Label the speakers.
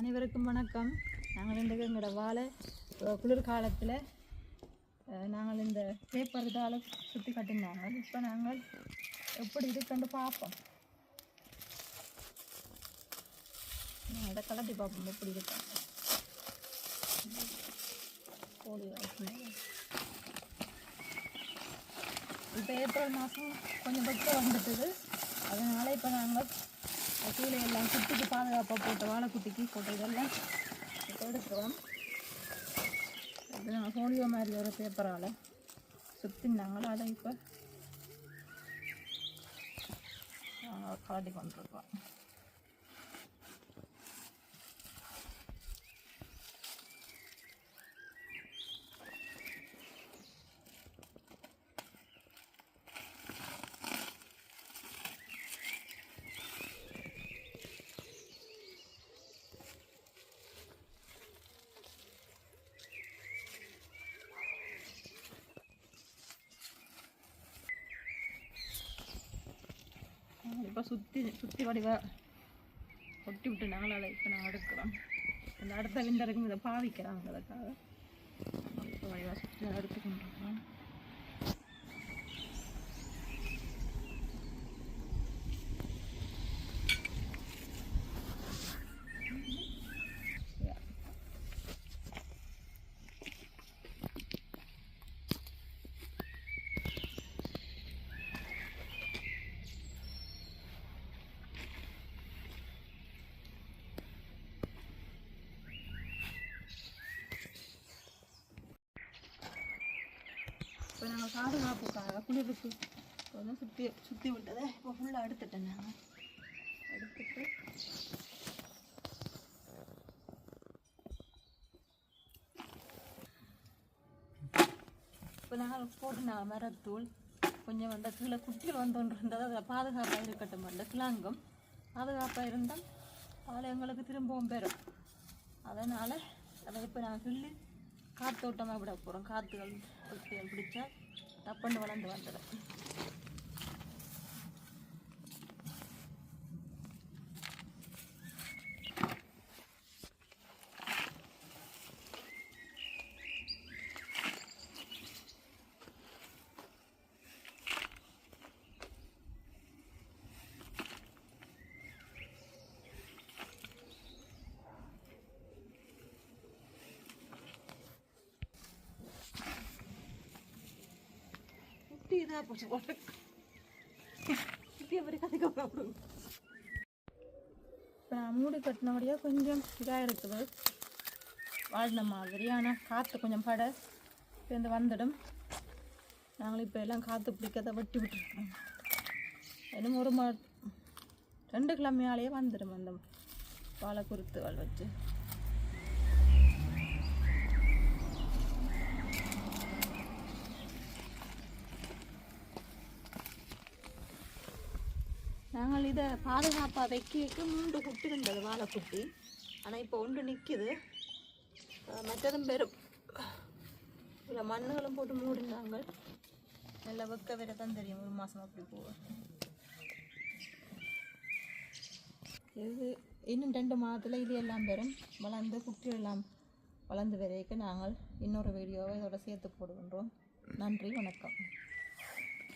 Speaker 1: அனைவருக்கும் வணக்கம். நாங்கள் இன்றைக்கு எங்களோட வாழை குளிர்காலத்தில் நாங்கள் இந்த பேப்பர் இதால் சுற்றி கட்டினாங்க. இப்போ நாங்கள் எப்படி இருக்குன்னு பார்ப்போம். நான் இதை கலட்டி பார்ப்போம் எப்படி இருக்காங்க கோழி இப்போ ஏப்ரல் மாதம் கொஞ்சம் பக்கம் வந்துட்டுது. இப்போ நாங்கள் கீழே எல்லாம் குட்டிக்கு பாதுகாப்பாக போட்ட வாழைக்குட்டிக்கு போட்ட இதெல்லாம் இப்போ எடுக்கிறோம் இது நாங்கள் ஹோலியோ மாதிரி ஒரு பேப்பரால் சுற்றினாங்களோ அதை இப்போ காட்டி கொண்டிருக்கோம். இப்போ சுற்றி சுற்றி வடிவாக ஒட்டி விட்டு நாளால் இப்போ நான் எடுக்கிறோம் இந்த அடுத்த விண்டருக்கு இதை பாவிக்கிறாங்க அதுக்காக. இப்போ வடிவாக சுற்றி எடுத்து கொண்டிருக்கிறோம் இப்போ நாங்கள் பாதுகாப்புக்காக குளிருக்கு. இப்போ வந்து சுற்றி சுற்றி விட்டதை இப்போ ஃபுல்லாக எடுத்துட்டேன் நாங்கள் எடுத்துட்டு. இப்போ நாங்கள் போட்டு நாங்கள் மரத்தூள் கொஞ்சம் வந்து கீழே குட்டியில் வந்து ஒன்று இருந்தது அதில் பாதுகாப்பாக இருக்கட்டும். இல்லை கிளாங்கம் பாதுகாப்பாக இருந்தால் அதில் எங்களுக்கு திரும்பவும் பெறும். அதனால் அதை இப்போ நான் கிள்ளி காத்தோட்டமாக விட போகிறோம் காற்றுகள் பிடிச்சா டப்புன்னு வளர்ந்து வந்துடும் இதாக போச்சு கதைக்க இப்போ நான் மூடி கட்டினபடியாக கொஞ்சம் இதாக இருக்குது வாழ்ந்த மாதிரி ஆனால் காற்று கொஞ்சம் பட சேர்ந்து வந்துடும். நாங்களும் இப்போ எல்லாம் காற்று பிடிக்கிறத வெட்டி விட்டுருக்கோம். இன்னும் ஒரு மா ரெண்டு கிழமையாலேயே வந்துடும் அந்த வாழை குருத்துகள் வச்சு. நாங்கள் இதை பாதுகாப்பாக வைக்க மூன்று குட்டி இருந்தது வாழைக்குட்டி ஆனால் இப்போ ஒன்று நிற்கிது மற்றதும் பெரும் இதில் மண்ணுகளும் போட்டு மூடினாங்க. நல்லா வெக்க வேற தான் தெரியும். ஒரு மாதம் அப்படி போவோம் இது இன்னும் ரெண்டு மாதத்தில் இது எல்லாம் பெறும். வளர்ந்து குட்டி எல்லாம் வளர்ந்து வரைக்கும் நாங்கள் இன்னொரு வீடியோவை இதோட சேர்த்து போடுகின்றோம். நன்றி வணக்கம்.